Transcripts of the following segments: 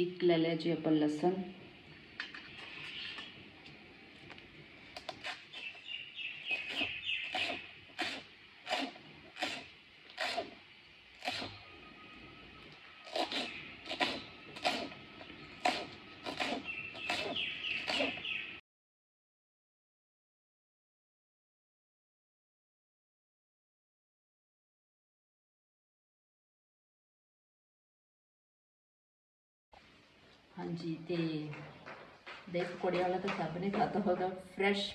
ਇੱਕ ਲੈ ਲਿਆ ਜੀ ਆਪਾਂ ਲਸਣ। ਹਾਂਜੀ ਤੇ ਦਹੀਂ ਪਕੌੜੇ ਵਾਲਾ ਤਾਂ ਸਭ ਨੇ ਖਾਧਾ ਹੋਗਾ ਫਰੈਸ਼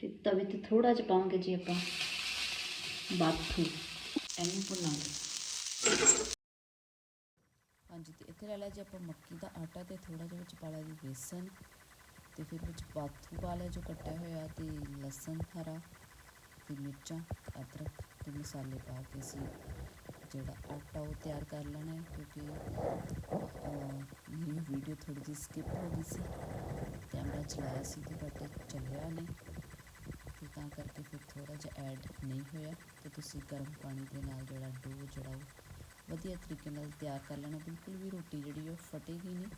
ਤੇ ਤਵੇ ਤੇ ਥੋੜਾ ਜਿਹਾ ਪਾਵਾਂਗੇ ਜੀ ਆਪਾਂ। ਬਾਥੂ ਐਨੂੰ ਭੁੰਨਾਂਗੇ। ਹਾਂਜੀ ਤੇ ਇੱਥੇ ਲੈ ਲਿਆ ਜੀ ਆਪਾਂ ਮੱਕੀ ਦਾ ਆਟਾ ਤੇ ਥੋੜਾ ਜਿਹਾ ਵਿੱਚ ਪਾ ਲਿਆ ਜੀ ਬੇਸਨ। ਤੇ ਫਿਰ ਵਿੱਚ ਬਾਥੂ ਪਾ ਲਿਆ ਜੋ ਕੱਟਿਆ ਹੋਇਆ ਤੇ ਲਸਣ ਹਰਾ ਤੇ ਮਿਰਚਾਂ ਅਦਰਕ ਤੇ ਮਸਾਲੇ ਪਾ ਕੇ ਸੀ ਜਿਹੜਾ ਆਟਾ ਉਹ ਤਿਆਰ ਕਰ ਲੈਣਾ ਹੈ ਕਿਉਂਕਿ ਅਹ, ਮੇਰੀ ਵੀਡੀਓ ਥੋੜੀ ਜਿਹੀ ਸਕਿਪ ਹੋ ਗਈ ਸੀ। ਕੈਮਰਾ ਚਲਾਇਆ ਸੀ ਤੇ ਬਟ ਚੱਲਿਆ ਨਹੀਂ। ਤਾਂ ਕਰਕੇ ਫਿਰ ਥੋੜਾ ਜਿਹਾ ਐਡ ਨਹੀਂ ਹੋਇਆ ਤੇ ਤੁਸੀਂ ਗਰਮ ਪਾਣੀ ਦੇ ਨਾਲ ਜਿਹੜਾ ਡੋ ਜਿਹੜਾ ਉਹ ਵਧੀਆ ਤਰੀਕੇ ਨਾਲ ਤਿਆਰ ਕਰ ਲੈਣਾ। ਬਿਲਕੁਲ ਵੀ ਰੋਟੀ ਜਿਹੜੀ ਉਹ ਫਟੇਗੀ ਨਹੀਂ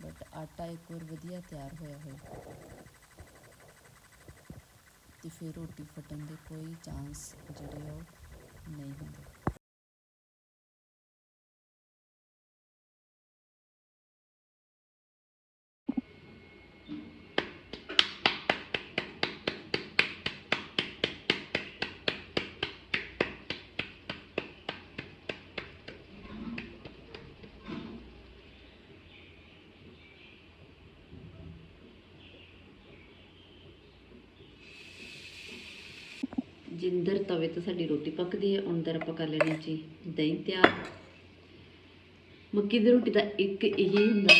ਬਟ ਆਟਾ ਇੱਕ ਹੋਰ ਵਧੀਆ ਤਿਆਰ ਹੋਇਆ ਹੋਇਆ। ਤੇ ਫਿਰ ਰੋਟੀ ਫਟਣ ਦੇ ਕੋਈ ਚਾਂਸ ਜਿਹੜੇ ਉਹ ਨਹੀਂ ਹੁੰਦੇ। ਜਿੰਦਰ ਤਵੇ ਤੇ ਸਾਡੀ ਰੋਟੀ ਪੱਕਦੀ ਹੈ ਅੰਦਰ ਆਪਾਂ ਕਰ ਲੈਣੀ ਜੀ ਦਹੀਂ ਤਿਆਰ। ਮੱਕੀ ਦੀ ਰੋਟੀ ਦਾ ਇੱਕ ਇਹ ਹੁੰਦਾ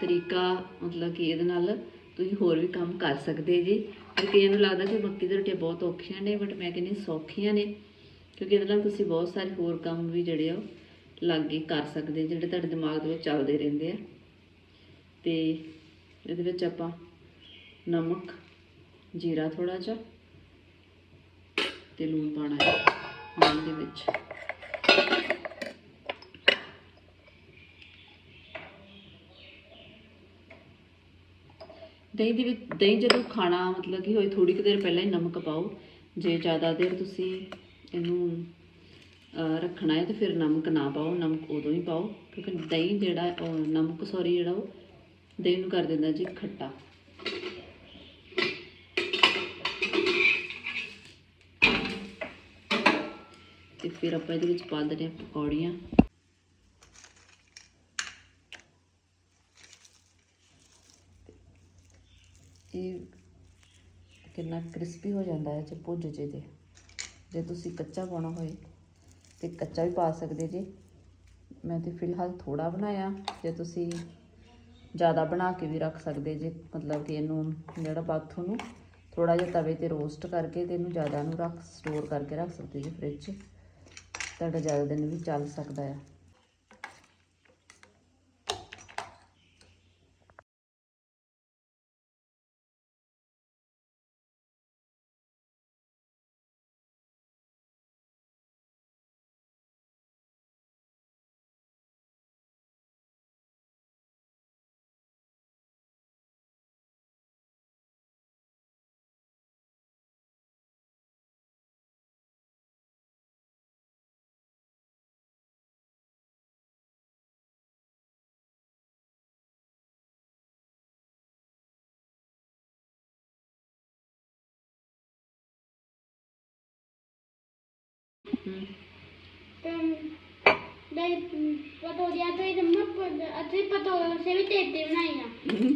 ਤਰੀਕਾ, ਮਤਲਬ ਕਿ ਇਹਦੇ ਨਾਲ ਤੁਸੀਂ ਹੋਰ ਵੀ ਕੰਮ ਕਰ ਸਕਦੇ ਜੀ। ਪਰ ਕਈਆਂ ਨੂੰ ਲੱਗਦਾ ਕਿ ਮੱਕੀ ਦੀ ਰੋਟੀਆਂ ਬਹੁਤ ਔਖੀਆਂ ਨੇ ਬਟ ਮੈਂ ਕਹਿੰਦੀ ਸੌਖੀਆਂ ਨੇ, ਕਿਉਂਕਿ ਇਹਦੇ ਨਾਲ ਤੁਸੀਂ ਬਹੁਤ ਸਾਰੇ ਹੋਰ ਕੰਮ ਵੀ ਜਿਹੜੇ ਆ ਉਹ ਲਾਗੇ ਕਰ ਸਕਦੇ ਜਿਹੜੇ ਤੁਹਾਡੇ ਦਿਮਾਗ ਦੇ ਵਿੱਚ ਚੱਲਦੇ ਰਹਿੰਦੇ ਆ। ਤੇ ਇਹਦੇ ਵਿੱਚ ਆਪਾਂ ਨਮਕ, ਜੀਰਾ ਥੋੜਾ ਜਿਹਾ ਤੇ ਲੂਣ ਪਾਣਾ ਹੈ ਦਹੀਂ ਦੇ ਵਿੱਚ। ਦਹੀਂ ਦੇ ਵਿੱਚ, ਦਹੀਂ ਜਦੋਂ ਖਾਣਾ ਮਤਲਬ ਕਿ ਹੋਏ ਥੋੜੀ ਕੁ ਦੇਰ ਪਹਿਲਾਂ ਹੀ ਨਮਕ ਪਾਓ। ਜੇ ਜ਼ਿਆਦਾ ਦੇਰ ਤੁਸੀਂ ਇਹਨੂੰ ਰੱਖਣਾ ਹੈ ਤੇ ਫਿਰ ਨਮਕ ਨਾ ਪਾਓ, ਨਮਕ ਉਦੋਂ ਹੀ ਪਾਓ, ਕਿਉਂਕਿ ਦਹੀਂ ਜਿਹੜਾ ਨਮਕ ਸੌਰੀ ਜਿਹੜਾ ਉਹ ਦਹੀਂ ਨੂੰ ਕਰ ਦਿੰਦਾ ਜੀ ਖੱਟਾ। ਫਿਰ ਆਪਾਂ ਇਹਦੇ ਵਿੱਚ ਪਾ ਦਿੰਦੇ ਹਾਂ ਪਕੌੜੀਆਂ। ਇਹ ਕਿੰਨਾ ਕ੍ਰਿਸਪੀ ਹੋ ਜਾਂਦਾ ਹੈ ਜੇ ਭੁੱਜ ਜੇ ਤੇ ਜੇ ਤੁਸੀਂ ਕੱਚਾ ਪਾਉਣਾ ਹੋਏ ਤੇ ਕੱਚਾ ਵੀ ਪਾ ਸਕਦੇ ਜੇ। ਮੈਂ ਤੇ ਫਿਲਹਾਲ ਥੋੜਾ ਬਣਾਇਆ, ਜੇ ਤੁਸੀਂ ਜ਼ਿਆਦਾ ਬਣਾ ਕੇ ਵੀ ਰੱਖ ਸਕਦੇ ਜੇ, ਮਤਲਬ ਕਿ ਇਹਨੂੰ ਜਿਹੜਾ ਬਾਥੂ ਨੂੰ ਥੋੜਾ ਜਿਹਾ ਤਵੇ ਤੇ ਰੋਸਟ ਕਰਕੇ ਤੇ ਇਹਨੂੰ ਜ਼ਿਆਦਾ ਨੂੰ ਰੱਖ ਸਟੋਰ ਕਰਕੇ ਰੱਖ ਸਕਦੇ ਜੇ ਫ੍ਰਿਜ 'ਚ। ਤੁਹਾਡਾ ਜ਼ਿਆਦਾ ਦਿਨ ਵੀ ਚੱਲ ਸਕਦਾ ਆ।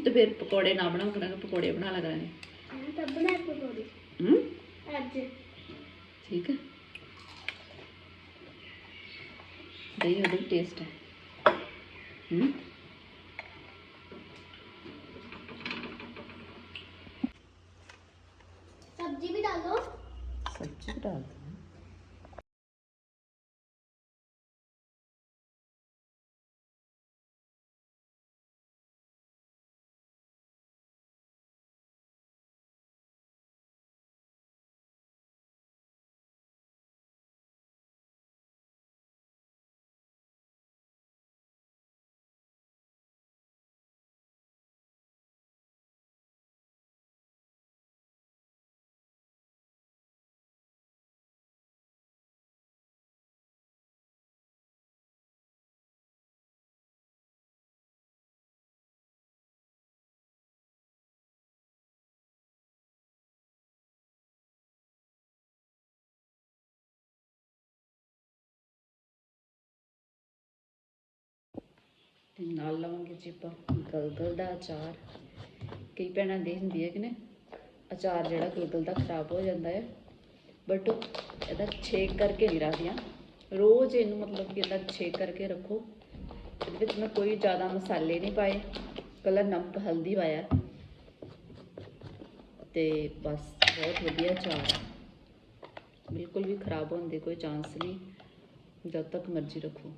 ਤੇ ਫਿਰ ਪਕੌੜੇ ਨਾ ਬਣਾ ਕਰਾਂਗੇ ਪਕੌੜੇ ਬਣਾ ਲਾ ਕਰਾਂਗੇ। ਹੂੰ? ਠੀਕ ਹੈ। ਦਹੀਂ ਉਹਦਾ ਟੇਸਟ ਹੈ। ਹੂੰ? ਸਬਜ਼ੀ ਵੀ ਡਾਲੋ। ਸਬਜ਼ੀ ਡਾਲ ਨਾਲ ਲਵਾਂਗੇ ਜੀ ਆਪਾਂ ਗਲਗਲ ਦਾ ਅਚਾਰ। ਕਈ ਭੈਣਾਂ ਦੇ ਹੁੰਦੀ ਹੈ ਕਿ ਨੇ ਅਚਾਰ ਜਿਹੜਾ ਗਲਗਲ ਦਾ ਖਰਾਬ ਹੋ ਜਾਂਦਾ ਹੈ। ਬਟ ਇਹਦਾ ਛੇਕ ਕਰਕੇ ਨਹੀਂ ਰੱਖਦੀਆਂ। ਰੋਜ਼ ਇਹਨੂੰ ਮਤਲਬ ਕਿ ਇਹਦਾ ਛੇਕ ਕਰਕੇ ਰੱਖੋ। ਇਹਦੇ ਵਿੱਚ ਮੈਂ ਕੋਈ ਜ਼ਿਆਦਾ ਮਸਾਲੇ ਨਹੀਂ ਪਾਏ। ਕਲਰ ਨਮਕ, ਹਲਦੀ ਪਾਇਆ। ਤੇ ਬਸ, ਬਹੁਤ ਵਧੀਆ ਅਚਾਰ। ਬਿਲਕੁਲ ਵੀ ਖਰਾਬ ਹੋਣ ਦੇ ਕੋਈ ਚਾਂਸ ਨਹੀਂ। ਜਦ ਤੱਕ ਮਰਜ਼ੀ ਰੱਖੋ।